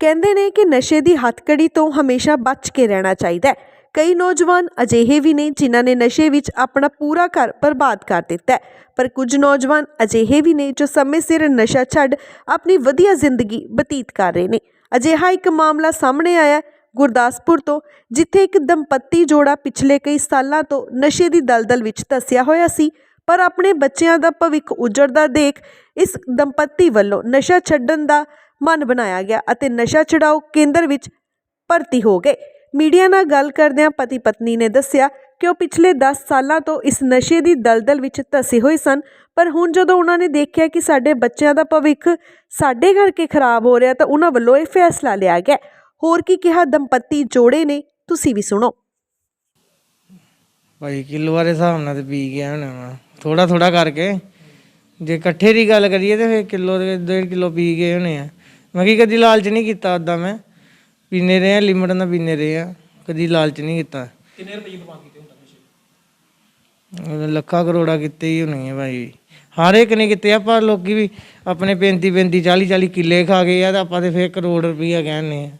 ਕਹਿੰਦੇ ਨੇ ਕਿ ਨਸ਼ੇ ਦੀ ਹੱਥਕੜੀ ਤੋਂ ਹਮੇਸ਼ਾ ਬਚ ਕੇ ਰਹਿਣਾ ਚਾਹੀਦਾ ਹੈ। ਕਈ ਨੌਜਵਾਨ ਅਜਿਹੇ ਵੀ ਨੇ ਜਿਨ੍ਹਾਂ ਨੇ ਨਸ਼ੇ ਵਿੱਚ ਆਪਣਾ ਪੂਰਾ ਘਰ ਬਰਬਾਦ ਕਰ ਦਿੱਤਾ ਹੈ। ਪਰ ਕੁਝ ਨੌਜਵਾਨ ਅਜਿਹੇ ਵੀ ਨੇ ਜੋ ਸਮੇਂ ਸਿਰ ਨਸ਼ਾ ਛੱਡ ਆਪਣੀ ਵਧੀਆ ਜ਼ਿੰਦਗੀ ਬਤੀਤ ਕਰ ਰਹੇ ਨੇ। ਅਜਿਹਾ ਇੱਕ ਮਾਮਲਾ ਸਾਹਮਣੇ ਆਇਆ ਗੁਰਦਾਸਪੁਰ ਤੋਂ, ਜਿੱਥੇ ਇੱਕ ਦੰਪਤੀ ਜੋੜਾ ਪਿਛਲੇ ਕਈ ਸਾਲਾਂ ਤੋਂ ਨਸ਼ੇ ਦੀ ਦਲਦਲ ਵਿੱਚ ਧਸਿਆ ਹੋਇਆ ਸੀ, ਪਰ ਆਪਣੇ ਬੱਚਿਆਂ ਦਾ ਭਵਿੱਖ ਉਜੜਦਾ ਦੇਖ ਇਸ ਦੰਪਤੀ ਵੱਲੋਂ ਨਸ਼ਾ ਛੱਡਣ ਦਾ ਮਨ ਬਣਾਇਆ ਗਿਆ ਅਤੇ ਨਸ਼ਾ ਛਡਾਓ ਕੇਂਦਰ ਵਿੱਚ ਭਰਤੀ ਹੋ ਗਏ। ਮੀਡੀਆ ਨਾਲ ਗੱਲ ਕਰਦਿਆਂ ਪਤੀ ਪਤਨੀ ਨੇ ਦੱਸਿਆ ਕਿ ਉਹ ਪਿਛਲੇ 10 ਸਾਲਾਂ ਤੋਂ ਇਸ ਨਸ਼ੇ ਦੀ ਦਲਦਲ ਵਿੱਚ ਧਸੇ ਹੋਏ ਸਨ, ਪਰ ਹੁਣ ਜਦੋਂ ਉਹਨਾਂ ਨੇ ਦੇਖਿਆ ਕਿ ਸਾਡੇ ਬੱਚਿਆਂ ਦਾ ਭਵਿੱਖ ਸਾਡੇ ਕਰਕੇ ਖਰਾਬ ਹੋ ਰਿਹਾ ਤਾਂ ਉਹਨਾਂ ਵੱਲੋਂ ਇਹ ਫੈਸਲਾ ਲਿਆ ਗਿਆ। ਹੋਰ ਕੀ ਕਿਹਾ ਦੰਪਤੀ ਜੋੜੇ ਨੇ, ਤੁਸੀਂ ਵੀ ਸੁਣੋ। ਭਾਈ, ਕਿਲੋ ਵਾਲੇ ਹਿਸਾਬ ਨਾਲ ਤੇ ਪੀ ਗਿਆ ਹੋਣਾ ਵਾ। ਥੋੜਾ ਥੋੜਾ ਕਰਕੇ। ਜੇ ਇਕੱਠੇ ਦੀ ਗੱਲ ਕਰੀਏ ਤੇ ਫਿਰ ਕਿਲੋ ਦੇ 1.5 ਕਿਲੋ ਪੀ ਗਏ ਹੋਣੇ ਆ। ਮੈਂ ਕੀ ਕਦੀ ਲਾਲਚ ਨਹੀਂ ਕੀਤਾ ਉਦਾਂ ਮੈਂ। ਪੀਨੇ ਰਹੇ ਆ ਲਿਮਟ ਨਾਲ ਪੀਨੇ ਰਹੇ ਆ। ਕਦੀ ਲਾਲਚ ਨਹੀਂ ਕੀਤਾ। ਕਿੰਨੇ ਰੁਪਏ ਬਰਬਾਦ ਕੀਤੇ ਹੁੰਦਾ ਨਸ਼ੇ ਲੱਖਾਂ ਕਰੋੜਾ ਕਿਤੇ ਹੀ ਹੋਣੀ ਆ ਭਾਈ। ਹਰ ਇੱਕ ਨੇ ਕੀਤੇ ਆ ਪਰ ਲੋਕੀ ਵੀ ਆਪਣੇ 35 35 40 40 ਕਿੱਲੇ ਖਾ ਗਏ ਆ ਤਾਂ ਆਪਾਂ ਤੇ ਫੇਰ ਕਰੋੜ ਰੁਪਈਆ ਕਹਿੰਨੇ ਆ।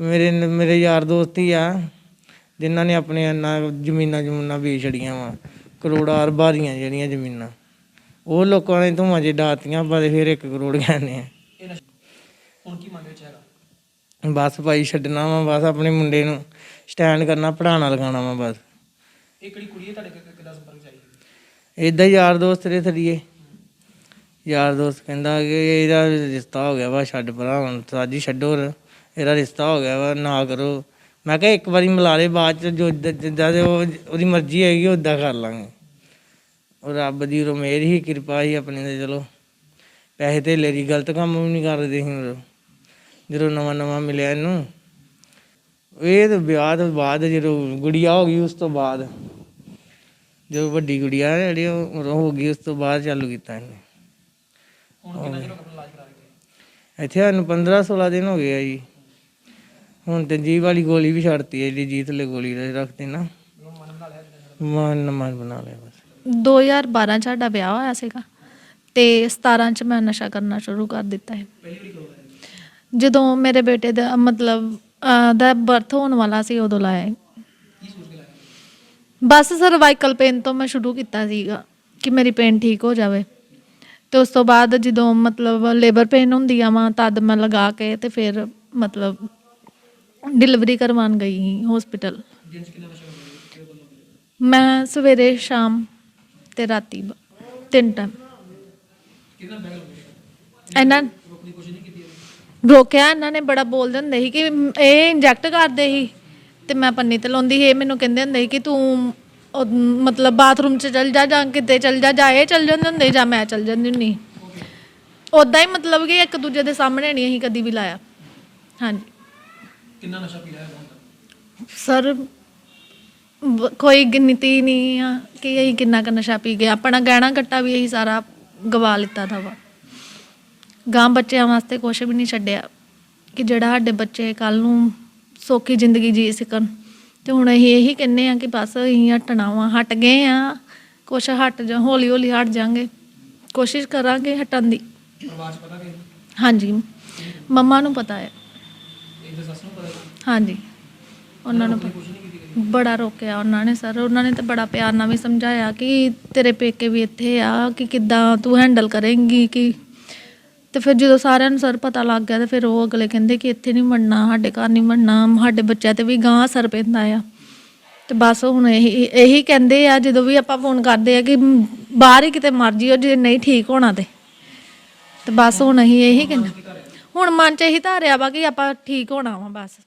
ਮੇਰੇ ਮੇਰੇ ਯਾਰ ਦੋਸਤ ਹੀ ਆ ਜਿਨ੍ਹਾਂ ਨੇ ਆਪਣੇ ਇੰਨਾ ਜ਼ਮੀਨਾਂ ਜਮੂਨਾਂ ਵੇਚ ਛੜੀਆਂ ਵਾ। ਕਰੋੜਾਂ ਅਰਬਾਂ ਦੀਆਂ ਜਿਹੜੀਆਂ ਜ਼ਮੀਨਾਂ। ਉਹ ਲੋਕਾਂ ਨੇ ਧੂਆਂ ਜੇ ਡਾਤੀਆਂ ਪਰ ਫਿਰ 1 ਕਰੋੜ ਕਹਿੰਦੇ ਆ। ਹੁਣ ਕੀ ਮਨ ਵਿੱਚ ਹੈਗਾ ਬਸ ਭਾਈ ਛੱਡਣਾ ਵਾ ਬਸ ਆਪਣੇ ਮੁੰਡੇ ਨੂੰ ਸਟੈਂਡ ਕਰਨਾ ਪੜਾਉਣਾ ਲਗਾਉਣਾ ਵਾ ਬਸ। ਇਹ ਕਿਹੜੀ ਕੁੜੀ ਹੈ? ਤੁਹਾਡੇ ਕਿ- ਕਿੱਦਾਂ ਸੰਪਰਕ ਚ ਆਈ ਇਦਾਂ ਹੀ ਯਾਰ ਦੋਸਤ ਦੇ ਥਰੀਏ ਯਾਰ ਦੋਸਤ ਕਹਿੰਦਾ ਕਿ ਇਹਦਾ ਰਿਸ਼ਤਾ ਹੋ ਗਿਆ ਵਾ ਛੱਡ ਭਰਾ ਹੁਣ ਸਾਜੀ ਛੱਡੋ ਰ- ਇਹਦਾ ਰਿਸ਼ਤਾ ਹੋ ਗਿਆ ਵਾ ਨਾ ਕਰੋ। ਮੈਂ ਕਿਹਾ ਇੱਕ ਵਾਰੀ ਮਿਲਾ ਲੈ ਬਾਅਦ ਚ ਜੋ ਜਿੱਦਾਂ- ਜਿੱਦਾਂ ਦੇ ਉਹ ਉਹਦੀ ਮਰਜ਼ੀ ਹੈਗੀ ਉਦਾਂ ਕਰ ਲਾਂਗੇ। ਉਹ ਰੱਬ ਦੀ ਰੋ ਮੇਰ ਹੀ ਕਿਰਪਾ ਹੀ ਆਪਣੀ ਤੇ ਚਲੋ। ਪੈਸੇ ਧੇਲੇ ਦੀ ਗਲਤ ਕੰਮ ਵੀ ਨਹੀਂ ਕਰਦੇ ਸੀ ਉਦੋਂ। ਜਦੋਂ ਨਵਾਂ ਨਵਾਂ ਮਿਲਿਆ ਇਹਨੂੰ। ਇਹ ਤਾਂ ਵਿਆਹ ਤੋਂ ਬਾਅਦ ਜਦੋਂ ਗੁੜੀਆ ਹੋ ਗਈ ਉਸ ਤੋਂ ਬਾਅਦ ਜੋ ਵੱਡੀ ਗੁੜੀਆ ਜਿਹੜੀ ਉਹ ਉਦੋਂ ਹੋ ਗਈ ਉਸ ਤੋਂ ਬਾਅਦ ਚਾਲੂ ਕੀਤਾ ਇਹਨੇ। ਹੁਣ ਕਿੰਨਾ ਚਿਰ ਹੋ ਗਿਆ ਆਪਣਾ ਇਲਾਜ ਕਰਾ ਕੇ? ਇੱਥੇ ਸਾਨੂੰ 15 16 ਦਿਨ ਹੋ ਗਏ ਆ ਜੀ। ਹੁਣ ਤੇ ਜੀਭ ਵਾਲੀ ਗੋਲੀ ਵੀ ਛੱਡਤੀ ਹੈ ਜਿਹੜੀ ਜੀਤ ਲੈ ਗੋਲੀ ਰੱਖਦੇ ਨਾ। ਮਨ ਮਨ ਬਣਾ ਲਿਆ ਬਸ। 2012 ਚ ਸਾਡਾ ਵਿਆਹ ਹੋਇਆ ਸੀਗਾ ਤੇ 17 ਚ ਮੈਂ ਨਸ਼ਾ ਕਰਨਾ ਸ਼ੁਰੂ ਕਰ ਦਿੱਤਾ ਹੈ ਜਦੋਂ ਮੇਰੇ ਬੇਟੇ ਦਾ ਮਤਲਬ ਅਹ, ਦਾ ਬਰਥ ਹੋਣ ਵਾਲਾ ਸੀ ਉਦੋਂ ਲਾਇਆ ਹੈ। ਬਸ ਸਰਵਾਈਕਲ ਪੇਨ ਤੋਂ ਮੈਂ ਸ਼ੁਰੂ ਕੀਤਾ ਸੀਗਾ ਕਿ ਮੇਰੀ ਪੇਨ ਠੀਕ ਹੋ ਜਾਵੇ। ਤੇ ਉਸ ਤੋਂ ਬਾਅਦ ਜਦੋਂ ਮਤਲਬ ਲੇਬਰ ਪੇਨ ਹੁੰਦੀ ਆ ਵਾ ਤਦ ਮੈਂ ਲਗਾ ਕੇ ਤੇ ਫਿਰ ਮਤਲਬ ਡਿਲੀਵਰੀ ਕਰਵਾਉਣ ਗਈ ਹਸਪੀਟਲ ਮੈਂ ਸਵੇਰੇ ਸ਼ਾਮ ਤੇ ਰਾਤੀ ਬ- ਤਿੰਨ ਟਾਈਮ ਇਹਨਾਂ ਰੋਕਿਆ ਇਹਨਾਂ ਨੇ ਬੜਾ ਬੋਲਦੇ ਹੁੰਦੇ ਸੀ ਕਿ ਇਹ ਇੰਜੈਕਟ ਕਰਦੇ ਸੀ। ਤੇ ਮੈਂ ਪੰਨੀ ਤੇ ਲਾਉਂਦੀ ਸੀ ਇਹ ਮੈਨੂੰ ਕਹਿੰਦੇ ਹੁੰਦੇ ਸੀ ਕਿ ਤੂੰ ਉਹ ਮਤਲਬ ਬਾਥਰੂਮ 'ਚ ਚਲ ਜਾ ਜਾਂ ਕਿਤੇ ਚਲ ਜਾ ਜਾਂ ਇਹ ਚਲ ਜਾਂਦੇ ਹੁੰਦੇ ਜਾਂ ਮੈਂ ਚਲ ਜਾਂਦੀ ਹੁੰਦੀ ਉਦਾਂ ਹੀ ਮਤਲਬ ਕਿ ਇੱਕ ਦੂਜੇ ਦੇ ਸਾਹਮਣੇ ਨਹੀਂ ਅਸੀਂ ਕਦੀ ਵੀ ਲਾਇਆ। ਹਾਂਜੀ। ਕਿੰਨਾ ਨਸ਼ਾ ਪੀ ਲਿਆ ਸਰ ਬ- ਕੋਈ ਗਿਣਤੀ ਨਹੀਂ ਆ ਕਿ ਅਸੀਂ ਕਿੰਨਾ ਕੁ ਨਸ਼ਾ ਪੀ ਗਏ। ਆਪਣਾ ਗਹਿਣਾ ਗੱਟਾ ਵੀ ਅਸੀਂ ਸਾਰਾ ਗਵਾ ਲਿੱਤਾ ਦਾ ਵਾ ਗਾਂ ਬੱਚਿਆਂ ਵਾਸਤੇ ਕੁਝ ਵੀ ਨਹੀਂ ਛੱਡਿਆ ਕਿ ਜਿਹੜਾ ਸਾਡੇ ਬੱਚੇ ਕੱਲ ਨੂੰ ਸੌਖੀ ਜ਼ਿੰਦਗੀ ਜੀ ਸਕਣ। ਤੇ ਹੁਣ ਅਸੀਂ ਇਹੀ ਕਹਿੰਨੇ ਆ ਕਿ ਬਸ ਅਸੀਂ ਹਟਣਾ ਵਾ ਹਟ ਗਏ ਆ ਕੁਛ ਹਟ ਜਾ ਹੌਲੀ ਹੌਲੀ ਹਟ ਜਾਾਂਗੇ। ਕੋਸ਼ਿਸ਼ ਕਰਾਂਗੇ ਹਟਣ ਦੀ। ਪਰਿਵਾਰ ਪਤਾ ਹਾਂਜੀ। ਮੰਮਾ ਨੂੰ ਪਤਾ ਹੈ। ਇਹਦੇ ਸੱਸ ਨੂੰ ਪਤਾ ਕਿ ਹਾਂਜੀ। ਉਹਨਾਂ ਨੂੰ ਬੜਾ ਰੋਕਿਆ ਉਹਨਾਂ ਨੇ ਸਰ। ਉਹਨਾਂ ਨੇ ਤਾਂ ਬੜਾ ਪਿਆਰ ਨਾਲ ਵੀ ਸਮਝਾਇਆ ਕਿ ਤੇਰੇ ਪੇਕੇ ਵੀ ਇੱਥੇ ਆ ਕਿ ਕਿੱਦਾਂ ਤੂੰ ਹੈਂਡਲ ਕਰੇਂਗੀ ਕਿ ਤੇ ਫਿਰ ਜਦੋਂ ਸਾਰਿਆਂ ਨੂੰ ਸਰ ਪਤਾ ਲੱਗ ਗਿਆ ਤੇ ਫਿਰ ਉਹ ਅਗਲੇ ਕਹਿੰਦੇ ਕਿ ਇੱਥੇ ਨਹੀਂ ਮੰਨਣਾ ਸਾਡੇ ਘਰ ਨਹੀਂ ਮੰਨਣਾ ਸਾਡੇ ਬੱਚਿਆਂ ਤੇ ਵੀ ਗਾਂ ਅਸਰ ਪੈਂਦਾ ਆ। ਤੇ ਬਸ ਹੁਣ ਇਹੀ ਇਹੀ ਕਹਿੰਦੇ ਆ, ਜਦੋਂ ਵੀ ਆਪਾਂ ਫੋਨ ਕਰਦੇ ਆ ਕਿ ਬਾਹਰ ਹੀ ਕਿਤੇ ਮਰਜ਼ੀ ਜਿਓ, ਜੇ ਨਹੀਂ ਠੀਕ ਹੋਣਾ ਤੇ। ਤੇ ਬਸ ਹੁਣ ਅਸੀਂ ਇਹੀ ਕਹਿੰਦੇ ਹੁਣ ਮਨ ਚ ਇਹੀ ਧਾਰਿਆ ਵਾ ਕਿ ਆਪਾਂ ਠੀਕ ਹੋਣਾ ਵਾ ਬਸ।